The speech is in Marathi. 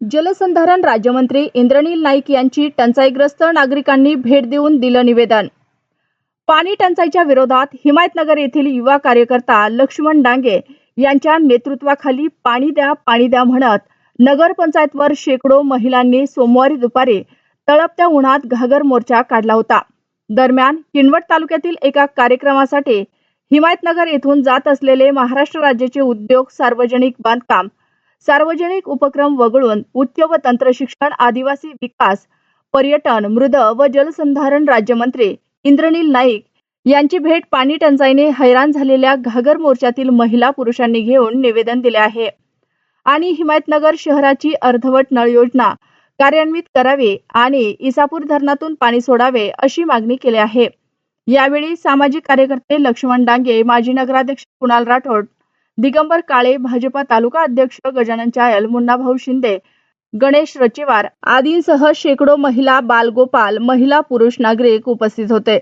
जलसंधारण राज्यमंत्री इंद्रनील नाईक यांची टंचाईग्रस्त नागरिकांनी भेट देऊन दिलं निवेदन. पाणी टंचाईच्या विरोधात हिमायतनगर येथील युवा कार्यकर्ता लक्ष्मण डांगे यांच्या नेतृत्वाखाली पाणी द्या पाणी द्या म्हणत नगरपंचायतवर शेकडो महिलांनी सोमवारी दुपारी तळपत्या उन्हात घागर मोर्चा काढला होता. दरम्यान किनवट तालुक्यातील एका कार्यक्रमासाठी हिमायतनगर येथून जात असलेले महाराष्ट्र राज्याचे उद्योग सार्वजनिक बांधकाम सार्वजनिक उपक्रम वगळून उच्च व तंत्रशिक्षण आदिवासी विकास पर्यटन मृद व जलसंधारण राज्यमंत्री इंद्रनील नाईक यांची भेट पाणी टंचाईने हैराण झालेल्या घागर मोर्चातील महिला पुरुषांनी घेऊन निवेदन दिले आहे. आणि हिमायतनगर शहराची अर्धवट नळ योजना कार्यान्वित करावी आणि इसापूर धरणातून पाणी सोडावे अशी मागणी केली आहे. यावेळी सामाजिक कार्यकर्ते लक्ष्मण डांगे माजी नगराध्यक्ष कुणाल राठोड दिगंबर काळे भाजपा तालुका अध्यक्ष गजानन चायल मुन्नाभाऊ शिंदे गणेश रचेवार आदींसह शेकडो महिला बालगोपाल महिला पुरुष नागरिक उपस्थित होते.